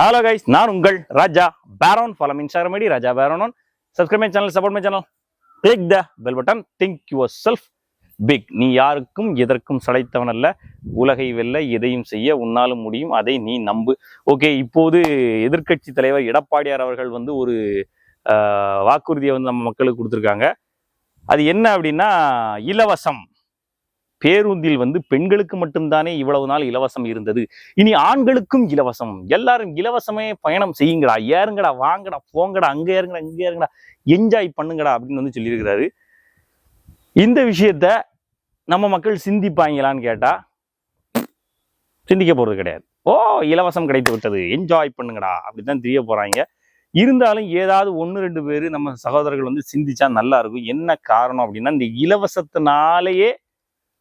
Hello guys நான் உங்கள் Raja Baron follow Instagram ID Raja Baron subscribe my channel support my channel click the bell button think yourself big நீ யாருக்கும் எதற்கும் சளைத்தவன் அல்ல. உலகை வெல்ல எதையும் செய்ய உன்னாலும் முடியும். அதை நீ நம்பு. ஓகே இப்போது எதிர்க்கட்சி தலைவர் எடப்பாடியார் அவர்கள் வந்து ஒரு வாக்குறுதியை வந்து நம்ம மக்களுக்கு கொடுத்துருக்காங்க. அது என்ன அப்படின்னா இலவசம். பேருந்தில் வந்து பெண்களுக்கு மட்டும்தானே இவ்வளவு நாள் இலவசம் இருந்தது. இனி ஆண்களுக்கும் இலவசம். எல்லாரும் இலவசமே பயணம் செய்யுங்கடா ஏறுங்கடா வாங்கடா போங்கடா அங்கே ஏறுங்கடா இங்கே ஏறுங்கடா என்ஜாய் பண்ணுங்கடா அப்படின்னு வந்து சொல்லியிருக்கிறாரு. இந்த விஷயத்த நம்ம மக்கள் சிந்திப்பாங்களான்னு கேட்டா சிந்திக்க போறது கிடையாது. ஓ இலவசம் கிடைத்து விட்டது என்ஜாய் பண்ணுங்கடா அப்படிதான் தெரிய போறாங்க. இருந்தாலும் ஏதாவது ஒன்று ரெண்டு பேர் நம்ம சகோதரர்கள் வந்து சிந்திச்சா நல்லா இருக்கும். என்ன காரணம் அப்படின்னா இந்த இலவசத்தினாலேயே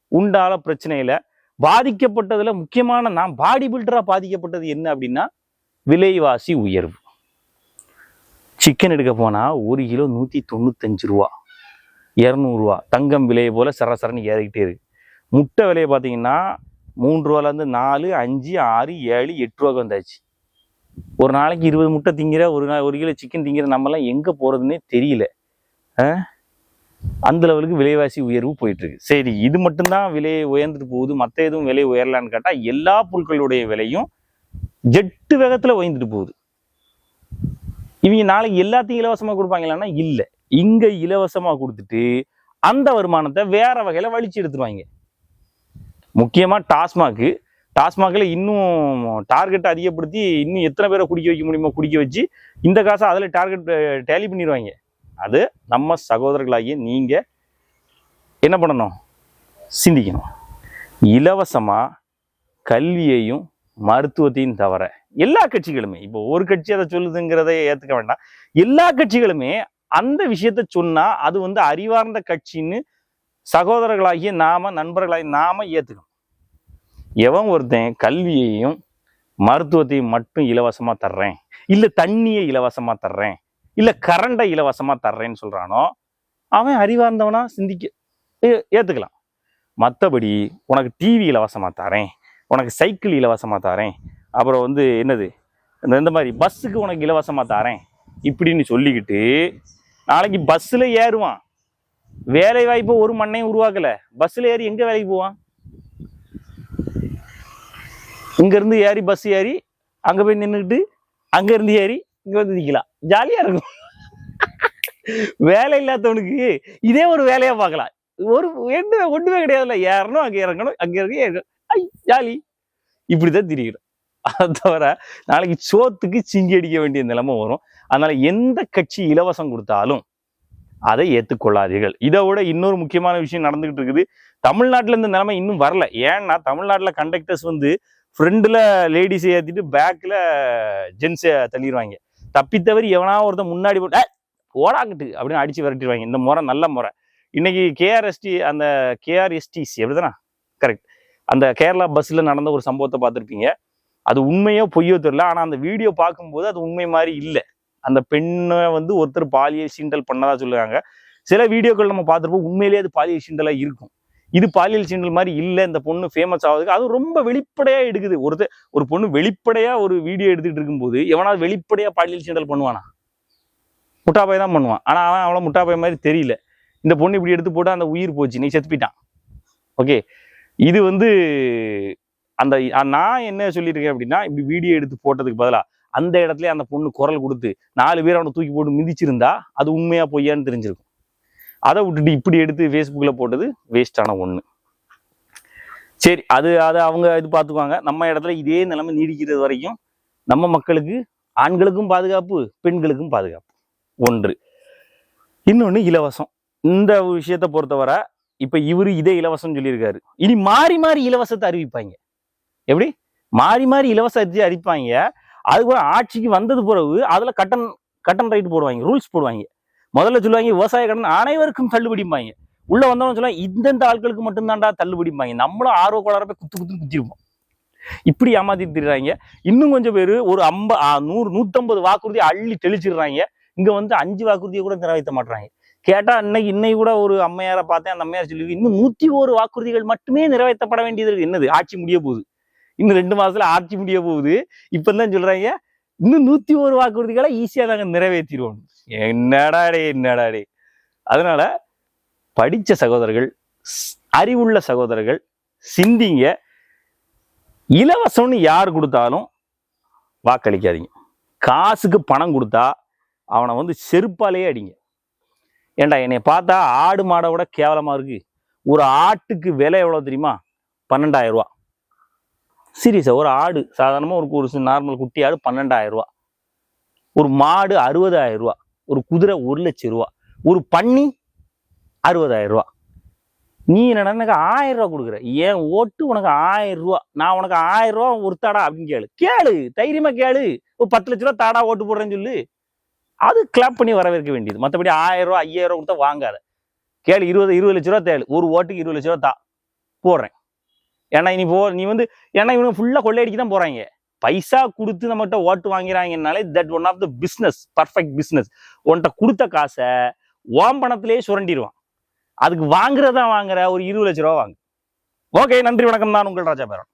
உண்டான பிரச்சனையில பாதிக்கப்பட்டதுல முக்கியமான நான் பாடி பில்டரா பாதிக்கப்பட்டது என்ன அப்படின்னா விலைவாசி உயர்வு. சிக்கன் எடுக்க போனால் ஒரு கிலோ நூற்றி தொண்ணூத்தஞ்சு ரூபா. இரநூறுவா தங்கம் விலையை போல் சரசரன்னு ஏறிக்கிட்டே இருக்கு. முட்டை விலையை பார்த்தீங்கன்னா மூன்று ரூபாலேருந்து நாலு அஞ்சு ஆறு ஏழு எட்டு ரூபாய்க்கு வந்தாச்சு. ஒரு நாளைக்கு இருபது முட்டை திங்கிற ஒரு நாள் ஒரு கிலோ சிக்கன் திங்கிற நம்மலாம் எங்கே போகிறதுனே தெரியல. ஆ? அந்த லெவலுக்கு விலைவாசி உயர்வு போயிட்டு இருக்கு சரி இது மட்டும்தான் விலையை உயர்ந்துட்டு போகுது. மற்ற எதுவும் விலை உயரலான்னு கேட்டால் எல்லா பொருட்களுடைய விலையும் ஜெட்டு வேகத்தில் உயர்ந்துட்டு போகுது. இவங்க நாளைக்கு எல்லாத்தையும் இலவசமாக கொடுப்பாங்களான்னா இல்லை. இங்கே இலவசமாக கொடுத்துட்டு அந்த வருமானத்தை வேற வகையில் வலிச்சு எடுத்துருவாங்க. முக்கியமாக டாஸ்மாக்கு. டாஸ்மாகில் இன்னும் டார்கெட்டை அதிகப்படுத்தி இன்னும் எத்தனை பேரை குடிக்க வைக்க முடியுமோ குடிக்க வச்சு இந்த காசை அதில் டார்கெட் டேலி பண்ணிடுவாங்க அது நம்ம சகோதரர்களாகிய நீங்க என்ன பண்ணணும்? சிந்திக்கணும். இலவசமாக கல்வியையும் மருத்துவத்தையும் தவிர எல்லா கட்சிகளுமே இப்போ ஒரு கட்சி அதை சொல்லுதுங்கிறதை ஏற்றுக்க வேண்டாம். எல்லா கட்சிகளுமே அந்த விஷயத்த சொன்னால் அது வந்து அறிவார்ந்த கட்சின்னு சகோதரர்களாகிய நாம நண்பர்களாகி நாம ஏற்றுக்கணும் எவன் ஒருத்தன் கல்வியையும் மருத்துவத்தையும் மட்டும் இலவசமாக தர்றேன் இல்லை தண்ணியை இலவசமாக தர்றேன் இல்லை கரண்டை இலவசமாக தர்றேன்னு சொல்கிறானோ அவன் அறிவார்ந்தவனா சிந்திக்க ஏ- மற்றபடி உனக்கு டிவி இலவசமாக தரேன் உனக்கு சைக்கிள் இலவசமாக தரேன் அப்புறம் வந்து என்னது இந்த இந்த மாதிரி பஸ்ஸுக்கு உனக்கு இலவசமாக தரேன் இப்படின்னு சொல்லிக்கிட்டு நாளைக்கு பஸ்ஸில் ஏறுவான். வேலை வாய்ப்பு ஒரு மண்ணையும் உருவாக்கல. பஸ்ஸில் ஏறி எங்கே வேலைக்கு போவான்? இங்கேருந்து ஏறி பஸ் ஏறி அங்கே போய் நின்றுக்கிட்டு அங்கேருந்து ஏறி இங்க வந்து நிக்கலாம் ஜாலியா இருக்கும். வேலை இல்லாதவனுக்கு இதே ஒரு வேலையா பார்க்கலாம். ஒரு என்ன ஒண்ணுமே கிடையாதுல்ல. ஏறணும் அங்க இறங்கணும் அங்க இறங்கி ஐ ஜாலி. இப்படிதான் திரிகிறோம் அதை தவிர நாளைக்கு சோத்துக்கு சிங்கி அடிக்க வேண்டிய நிலைமை வரும். அதனால எந்த கட்சி இலவசம் கொடுத்தாலும் அதை ஏற்றுக்கொள்ளாதீர்கள் இதை விட இன்னொரு முக்கியமான விஷயம் நடந்துகிட்டு இருக்குது. தமிழ்நாட்டுல இந்த நிலைமை இன்னும் வரல. ஏன்னா தமிழ்நாட்டுல கண்டக்டர்ஸ் வந்து ஃப்ரண்ட்ல லேடிஸை ஏத்திட்டு பேக்ல ஜென்ஸை தள்ளிடுவாங்க தப்பித்தவரி எவனா ஒருத்தன் முன்னாடி போட்டு "ஏய், அப்படின்னு அடிச்சு விரட்டிடுவாங்க. இந்த முறை நல்ல முறை. இன்னைக்கு கேஆர்எஸ்டி அந்த கேஆர்எஸ்டிசி அப்படிதானா கரெக்ட் அந்த கேரளா பஸ்ல நடந்த ஒரு சம்பவத்தை பார்த்துருப்பீங்க. அது உண்மையோ பொய்யோ தெரியல. ஆனா அந்த வீடியோ பார்க்கும்போது அது உண்மை மாதிரி இல்லை. அந்த பெண்ணை வந்து ஒருத்தர் பாலியல் சீண்டல் பண்ணதா சொல்லுவாங்க சில வீடியோக்கள் நம்ம பார்த்துருப்போம். உண்மையிலேயே அது பாலியல் சீண்டலாக இருக்கும். இது பாலியல் சீண்டல் மாதிரி இல்லை இந்த பொண்ணு ஃபேமஸ் ஆகுதுக்கு அது ரொம்ப வெளிப்படையாக எடுக்குது. ஒருத்த ஒரு பொண்ணு வெளிப்படையாக ஒரு வீடியோ எடுத்துகிட்டு இருக்கும்போது எவனாவது வெளிப்படையாக பாலியல் சீண்டல் பண்ணுவானா? முட்டாபாய் தான் பண்ணுவான். ஆனால் அவன் அவ்வளோ முட்டாபாய் மாதிரி தெரியல. இந்த பொண்ணு இப்படி எடுத்து போட்டு அந்த உயிர் போச்சு நீ செத்துப்பிட்டான். ஓகே. இது வந்து அந்த நான் என்ன சொல்லியிருக்கேன் அப்படின்னா இப்படி வீடியோ எடுத்து போட்டதுக்கு பதிலாக அந்த இடத்துல அந்த பொண்ணு குரல் கொடுத்து நாலு பேர் அவனை தூக்கி போட்டு மிதிச்சிருந்தா அது உண்மையாக பொய்யான்னு தெரிஞ்சிருக்கும். அதை விட்டுட்டு இப்படி எடுத்து ஃபேஸ்புக்கில் போட்டது வேஸ்டான ஒன்று சரி அது அதை அவங்க இது பார்த்துக்குவாங்க. நம்ம இடத்துல இதே நிலைமை நீடிக்கிறது வரைக்கும் நம்ம மக்களுக்கு ஆண்களுக்கும் பாதுகாப்பு பெண்களுக்கும் பாதுகாப்பு. ஒன்று. இன்னொன்று இலவசம். இந்த விஷயத்தை பொறுத்தவரை இப்போ இவரு இதே இலவசம் சொல்லியிருக்காரு. இனி மாறி மாறி இலவசத்தை அறிவிப்பாங்க. எப்படி? மாறி மாறி இலவசத்தை அறிவிப்பாங்க. அது ஆட்சிக்கு வந்தது பிறகு அதில் கட்டன் கட்டன் ரைட் போடுவாங்க ரூல்ஸ் போடுவாங்க. முதல்ல சொல்லுவாங்க விவசாய கடன் அனைவருக்கும் தள்ளுபடிம்பாங்க உள்ள வந்தவங்க சொல்லுவாங்க இந்தந்த ஆட்களுக்கு மட்டும்தான்டா தள்ளுபடிம்பாங்க நம்மளும் ஆர்வ கோளாறு போய் குத்து குத்துன்னு குத்திருப்போம். இப்படி ஏமாத்திட்டு திரிறாங்க இன்னும் கொஞ்சம் பேர் ஒரு ஐம்ப நூறு நூத்தம்பது வாக்குறுதி அள்ளி தெளிச்சிடுறாங்க. இங்க வந்து அஞ்சு வாக்குறுதியை கூட நிறைவேற்ற மாட்றாங்க. கேட்டா இன்னைக்கு இன்னைக்கு கூட ஒரு அம்மையாரை பார்த்தேன் அந்த அம்மையார் சொல்லி இன்னும் நூத்தி ஒரு வாக்குறுதிகள் மட்டுமே நிறைவேற்றப்பட வேண்டியது என்னது? ஆட்சி முடிய போகுது. இன்னும் ரெண்டு மாசத்துல ஆட்சி முடிய போகுது. இப்பதான் சொல்றாங்க இன்னும் நூத்தி ஒரு வாக்குறுதிகளை ஈஸியா நாங்க நிறைவேற்றிடுவோம். என்னடா டே என்னடா டே அதனால படிச்ச சகோதரர்கள் அறிவுள்ள சகோதரர்கள் சிந்திங்க. இலவசம்னு யார் கொடுத்தாலும் வாக்களிக்காதீங்க. காசுக்கு பணம் கொடுத்தா அவனை வந்து செருப்பாலேயே அடிங்க. ஏன்டா என்னை பார்த்தா ஆடு மாடை விட கேவலமாக இருக்கு. ஒரு ஆட்டுக்கு விலை எவ்வளோ தெரியுமா? பன்னெண்டாயிரம் ரூபா. சீரியஸாக ஒரு ஆடு சாதாரணமாக ஒரு ஒரு நார்மல் குட்டி ஆடு பன்னெண்டாயிரம் ரூபா. ஒரு மாடு அறுபதாயிரம் ரூபா. ஒரு குதிரை ஒரு லட்சம் ரூபா. ஒரு பன்னி அறுபதாயிரம் ரூபா. நீ என்னடா எனக்கு ஆயிரம் ரூபா கொடுக்குற. ஏன் ஓட்டு உனக்கு ஆயிரம் ரூபா. நான் உனக்கு ஆயிரம் ரூபா ஒருத்தாடா அப்படின்னு கேளு. கேளு தைரியமா கேளு. ஒரு பத்து லட்ச ரூபா தாடா ஓட்டு போடுறேன்னு சொல்லு. அது கிளப் பண்ணி வரவேற்க வேண்டியது. மற்றபடி ஆயிரம் ரூபா ஐயாயிரம் ரூபா கொடுத்தா வாங்காத. கேளு இருபது இருபது லட்ச ரூபா தேடு ஒரு ஓட்டுக்கு இருபது லட்ச ரூபா தா. போடுறேன். ஏன்னா நீ போ நீ வந்து ஏன்னா இவங்க ஃபுல்லா கொள்ளையடிக்க தான் போகிறாங்க பைசா கொடுத்து நம்மகிட்ட ஓட்டு வாங்கிறாங்கனாலே that one of the business perfect business உன்கிட்ட கொடுத்த காசை ஓம் பணத்திலேயே சுரண்டிடுவான் அதுக்கு வாங்குறதா வாங்குற ஒரு இருபது லட்ச ரூபா வாங்கு. ஓகே நன்றி வணக்கம். நான் உங்கள் ராஜா பேரன்.